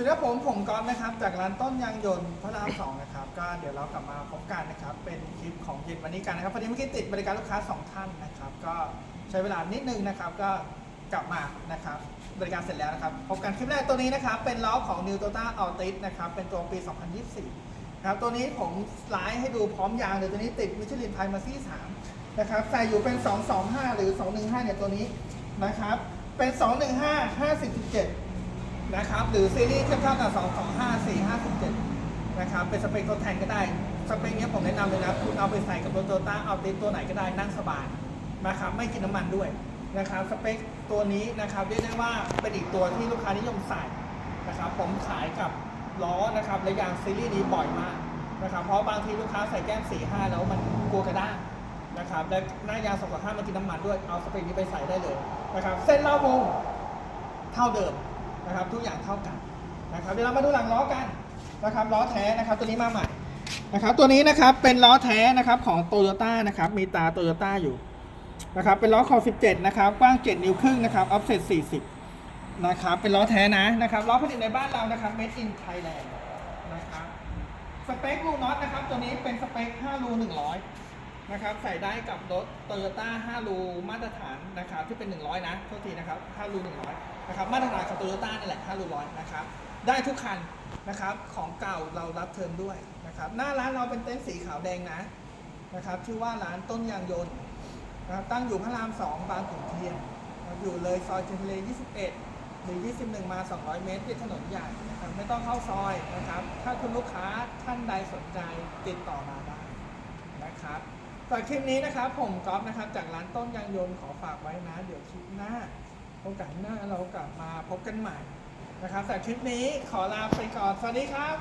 สวัสดีครับผมผมก๊อฟนะครับ จากร้านต้นยางยนต์พระรามสองนะครับ ก็เดี๋ยวเรากลับมาพบกันนะครับ เป็นคลิปของเย็นวันนี้กันนะครับพอดีเมื่อกี้ติดบริการลูกค้าสองท่านนะครับ ก็ใช้เวลานิดนึงนะครับ ก็กลับมานะครับ บริการเสร็จแล้วนะครับ พบกันคลิปแรกตัวนี้นะครับ เป็นล้อของ New Toyota Altis นะครับ เป็นตัวปี 2024ครับตัวนี้ผมสไลด์ให้ดูพร้อมยางเลยตัวนี้ติดมิชลินไพมาซี่3นะครับใส่อยู่เป็น 225 หรือ 215เนี่ยตัวนี้นะครับ เป็น 215 50.7 นะครับ หรือซีรีส์เทียบเท่ากับ 2 2 5 4 5 7 นะครับ เป็นสเปคทดแทนก็ได้ สเปคเนี้ยผมแนะนำเลยนะ คุณเอาไปใส่กับรถโตโยต้าเอาติตัวไหนก็ได้นั่งสบายนะครับ ไม่กินน้ำมันด้วยนะครับ สเปคตัวนี้นะครับเรียกได้ว่าเป็นอีกตัวที่ลูกค้านิยมใส่นะครับ ผมขายกับล้อนะครับและยางซีรีส์นี้บ่อยมากนะครับ เพราะบางทีลูกค้าใส่แก้ม4 5แล้วมันกลัวกระด้างนะครับ และหน้ายาง2 5มันกินน้ำมันด้วย เอาสเปคนี้ไปใส่ได้เลยนะครับ เส้นรอบวงเท่าเดิม นะครับทุกอย่างเท่ากันนะครับเดี๋ยวเรามาดูหลังล้อกันนะครับล้อแท้นะครับตัวนี้มาใหม่นะครับตัวนี้นะครับเป็นล้อแท้นะครับของโตโยต้านะครับมีตาโตโยต้าอยู่นะครับเป็นล้อคอ17นะครับกว้าง 7 นิ้วครึ่งนะครับออฟเซ็ต40นะครับเป็นล้อแท้นะนะครับล้อผลิตในบ้านเรานะครับ made in Thailand นะครับสเปคลูกน็อตนะครับตัวนี้เป็นสเปค5รู100 นะครับใส่ได้กับรถ Toyota 5รูมาตรฐานนะครับที่เป็น 100 นะโทษทีนะครับ5รู100นะครับมาตรฐานของ Toyota นี่แหละ5รูร้อยนะครับได้ทุกคันนะครับของเก่าเรารับเทิร์นด้วยนะครับหน้าร้านเราเป็นเต็นท์สีขาวแดงนะนะครับชื่อว่าร้านต้นยางยนต์นะครับตั้งอยู่พระราม 2 บางขุนเทียนอยู่เลยซอยเทนเล21 หรือ 21 มา 200 เมตรติดถนนใหญ่นะครับไม่ต้องเข้าซอยนะครับ ถ้าคุณลูกค้าท่านใดสนใจติดต่อมาได้นะครับ จากคลิปนี้นะครับผมก๊อฟนะครับ จากร้านต้นยางยนต์ขอฝากไว้นะ เดี๋ยวคลิปหน้าโอกาสหน้าเรากลับมาพบกันใหม่นะครับแต่คลิปนี้ขอลาไปก่อน สวัสดีครับ